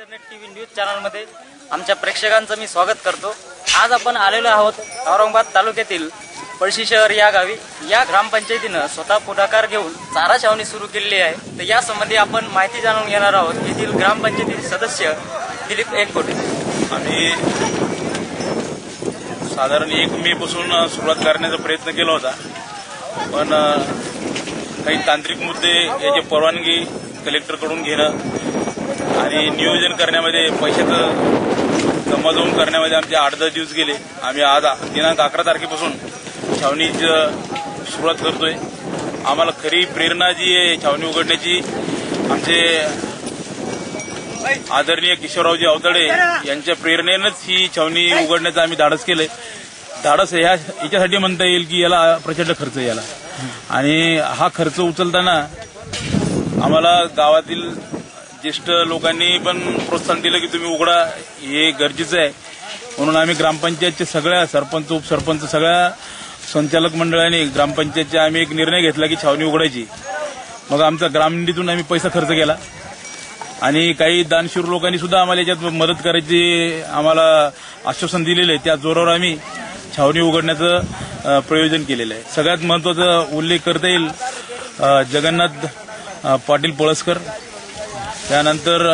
Internet TV news चॅनलमध्ये आमच्या प्रेक्षकांचं मी स्वागत करतो. आज आपण आलेलो आहोत औरंगाबाद तालुक्यातील पळशी शहर या गावी. या ग्रामपंचायतीनं स्वतः पुढाकार घेऊन चारा छावणी सुरू केलेली आहे. तर यासंबंधी आपण माहिती जाणून घेणार आहोत. येथील ग्रामपंचायतीचे सदस्य दिलीप एककोटे. आम्ही साधारण एक मे पासून सुरुवात करण्याचा प्रयत्न केला होता. पण काही तांत्रिक मुद्दे याची परवानगी कलेक्टरकडून घेणं आणि नियोजन करण्यामध्ये पैशाचं जमा करण्यामध्ये आमचे आठ दहा दिवस गेले. आम्ही आज दिनांक अकरा तारखेपासून छावणीची सुरुवात करतोय. आम्हाला खरी प्रेरणा जी आहे छावणी उघडण्याची आमचे आदरणीय किशोररावजी अवतडे यांच्या प्रेरणेनंच ही छावणी उघडण्याचं आम्ही धाडस केलंय. धाडस ह्या याच्यासाठी म्हणता येईल की याला प्रचंड खर्च याला. आणि हा खर्च उचलताना आम्हाला गावातील ज्येष्ठ लोकांनी पण प्रोत्साहन दिलं की तुम्ही उघडा हे गरजेचं आहे. म्हणून आम्ही ग्रामपंचायतचे सगळ्या सरपंच उपसरपंच सगळ्या संचालक मंडळाने ग्रामपंचायतचे आम्ही एक निर्णय घेतला की छावणी उघडायची. मग आमचा ग्रामनिधीतून आम्ही पैसा खर्च केला. आणि काही दानशूर लोकांनी सुद्धा आम्हाला याच्यात मदत करायची आम्हाला आश्वासन दिलेलं आहे. त्या जोरावर आम्ही छावणी उघडण्याचं प्रयोजन केलेलं आहे. सगळ्यात महत्त्वाचा उल्लेख करता येईल जगन्नाथ पाटील पळसकर. त्यानंतर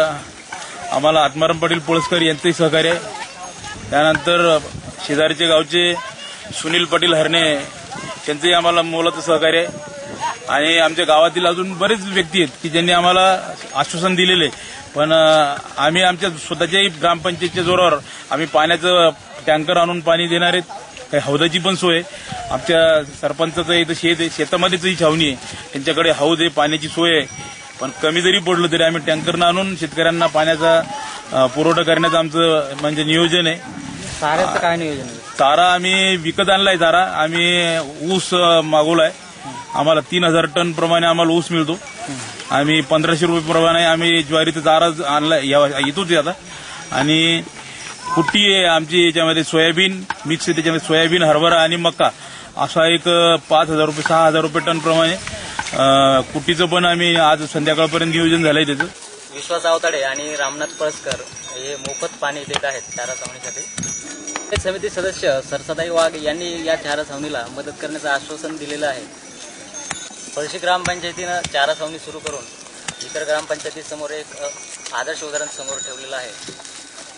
आम्हाला आत्माराम पाटील पुळस्कर यांचंही सहकार्य. आहे त्यानंतर शेजारीचे गावचे सुनील पाटील हरणे त्यांचंही आम्हाला मोलाचं सहकार्य. आहे आणि आमच्या गावातील अजून बरेच व्यक्ती आहेत की ज्यांनी आम्हाला आश्वासन दिलेले. पण आम्ही आमच्या स्वतःच्याही ग्रामपंचायतच्या जोरावर आम्ही पाण्याचं टँकर आणून पाणी देणार आहेत. काही हौदाची पण सोय. आमच्या सरपंचाचं इथं शेत आहे. शेतामध्येच ही छावणी आहे. त्यांच्याकडे हौद आहे पाण्याची सोय आहे. पण कमी जरी पडलं तरी आम्ही टँकरनं आणून शेतकऱ्यांना पाण्याचा पुरवठा करण्याचं आमचं म्हणजे नियोजन आहे. साऱ्याचं काय नियोजन आहे? चारा आम्ही विकत आणलाय चारा. आम्ही ऊस अ, मागवलाय. आम्हाला तीन हजार टन प्रमाणे आम्हाला ऊस मिळतो. आम्ही पंधराशे रुपये प्रमाणे आम्ही ज्वारीचा चारा आणलाय. या- येतोच आहे आता. आणि कुट्टी आहे आमची याच्यामध्ये सोयाबीन मिक्स आहे त्याच्यामध्ये सोयाबीन हरभरा आणि मका. असा एक अ, पाच हजार रुपये सहा हजार रुपये टन प्रमाणे कुटीचं पण आम्ही आज संध्याकाळपर्यंत नियोजन झालंय त्याचं. विश्वास आवताडे आणि रामनाथ पळसकर हे मोफत पाणी देत आहेत चारा छावणीसाठी समिती सदस्य सरसदाई वाघ यांनी या चारा छावणीला मदत करण्याचं आश्वासन दिलेलं आहे. पळशी ग्रामपंचायतीनं चारा छावणी सुरू करून इतर ग्रामपंचायतीसमोर एक आदर्श उदाहरण समोर ठेवलेलं आहे.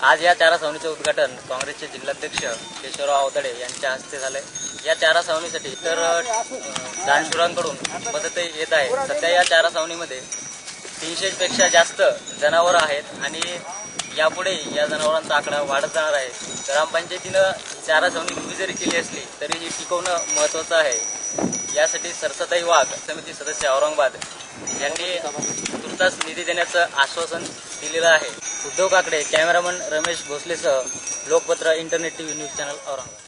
आज या चारा छावणीचं उद्घाटन काँग्रेसचे जिल्हाध्यक्ष केशवराव आवताडे यांच्या हस्ते झालंय. या चारा सावणीसाठी तर दानशुरांकडून मदतही येत आहे. सध्या या चारा सावणीमध्ये तीनशे पेक्षा जास्त जनावर आहेत आणि यापुढे या जनावरांचा आकडा वाढत जाणार आहे. ग्रामपंचायतीनं चारा सावणी उभी जरी केली असली तरी ही टिकवणं महत्वाचं आहे. यासाठी सरसताई वाघ समिती सदस्य औरंगाबाद यांनी तुर्तास निधी देण्याचं आश्वासन दिलेलं आहे. Uddhav Kakade cameraman Ramesh भोसलेसह Lokpatra internet TV news channel Aurangabad.